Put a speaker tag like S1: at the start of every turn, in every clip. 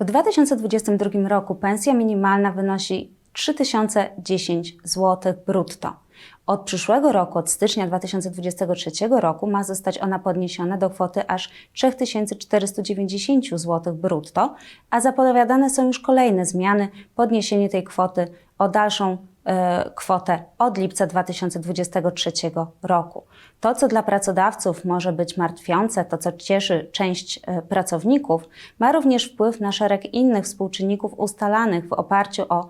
S1: W 2022 roku pensja minimalna wynosi 3010 zł brutto. Od przyszłego roku, od stycznia 2023 roku, ma zostać ona podniesiona do kwoty aż 3490 zł brutto, a zapowiadane są już kolejne zmiany, podniesienie tej kwoty o dalszą e, kwotę od lipca 2023 roku. To, co dla pracodawców może być martwiące, to, co cieszy część e, pracowników, ma również wpływ na szereg innych współczynników ustalanych w oparciu o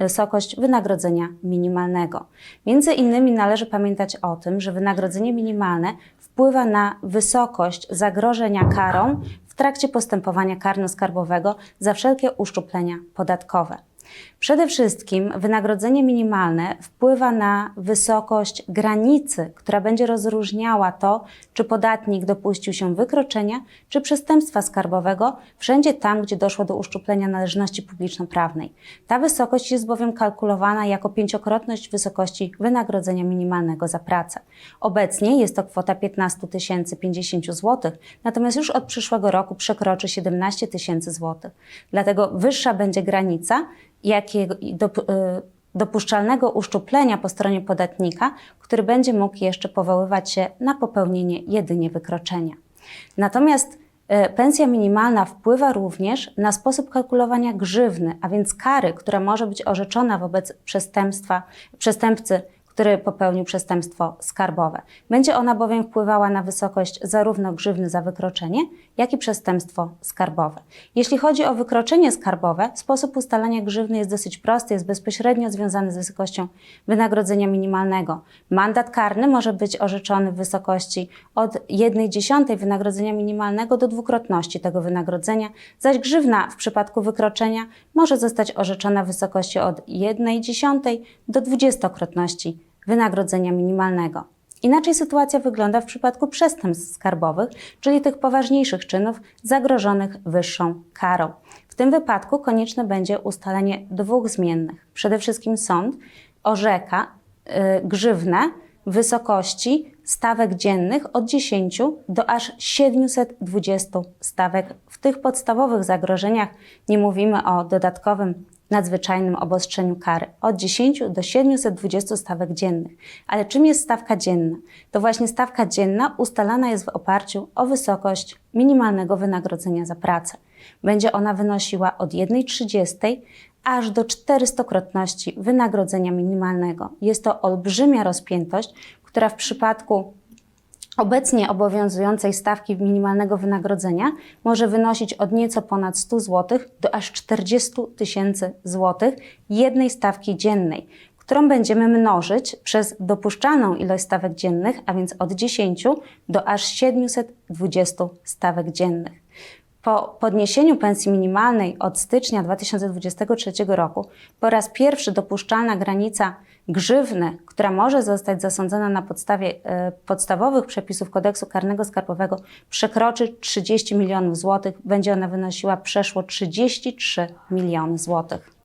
S1: wysokość wynagrodzenia minimalnego. Między innymi należy pamiętać o tym, że wynagrodzenie minimalne wpływa na wysokość zagrożenia karą w trakcie postępowania karno-skarbowego za wszelkie uszczuplenia podatkowe. Przede wszystkim wynagrodzenie minimalne wpływa na wysokość granicy, która będzie rozróżniała to, czy podatnik dopuścił się wykroczenia czy przestępstwa skarbowego wszędzie tam, gdzie doszło do uszczuplenia należności publiczno-prawnej. Ta wysokość jest bowiem kalkulowana jako pięciokrotność wysokości wynagrodzenia minimalnego za pracę. Obecnie jest to kwota 15 050 zł, natomiast już od przyszłego roku przekroczy 17 tysięcy zł. Dlatego wyższa będzie granica, jakiego, y, dopuszczalnego uszczuplenia po stronie podatnika, który będzie mógł jeszcze powoływać się na popełnienie jedynie wykroczenia. Natomiast y, pensja minimalna wpływa również na sposób kalkulowania grzywny, a więc kary, która może być orzeczona wobec przestępstwa, przestępcy, który popełnił przestępstwo skarbowe. Będzie ona bowiem wpływała na wysokość zarówno grzywny za wykroczenie, jak i przestępstwo skarbowe. Jeśli chodzi o wykroczenie skarbowe, sposób ustalania grzywny jest dosyć prosty, jest bezpośrednio związany z wysokością wynagrodzenia minimalnego. Mandat karny może być orzeczony w wysokości od 1 dziesiątej wynagrodzenia minimalnego do dwukrotności tego wynagrodzenia, zaś grzywna w przypadku wykroczenia może zostać orzeczona w wysokości od 1 dziesiątej do dwudziestokrotności wynagrodzenia minimalnego. Inaczej sytuacja wygląda w przypadku przestępstw skarbowych, czyli tych poważniejszych czynów zagrożonych wyższą karą. W tym wypadku konieczne będzie ustalenie dwóch zmiennych. Przede wszystkim sąd orzeka y, grzywnę w wysokości stawek dziennych od 10 do aż 720 stawek. W tych podstawowych zagrożeniach nie mówimy o dodatkowym nadzwyczajnym obostrzeniu kary od 10 do 720 stawek dziennych. Ale czym jest stawka dzienna? To właśnie stawka dzienna ustalana jest w oparciu o wysokość minimalnego wynagrodzenia za pracę. Będzie ona wynosiła od 1,30 aż do 400-krotności wynagrodzenia minimalnego. Jest to olbrzymia rozpiętość, która w przypadku obecnie obowiązującej stawki minimalnego wynagrodzenia może wynosić od nieco ponad 100 zł do aż 40 tysięcy złotych jednej stawki dziennej, którą będziemy mnożyć przez dopuszczalną ilość stawek dziennych, a więc od 10 do aż 720 stawek dziennych. Po podniesieniu pensji minimalnej od stycznia 2023 roku po raz pierwszy dopuszczalna granica grzywny, która może zostać zasądzona na podstawie e, podstawowych przepisów kodeksu karnego skarbowego przekroczy 30 milionów złotych, będzie ona wynosiła przeszło 33 miliony złotych.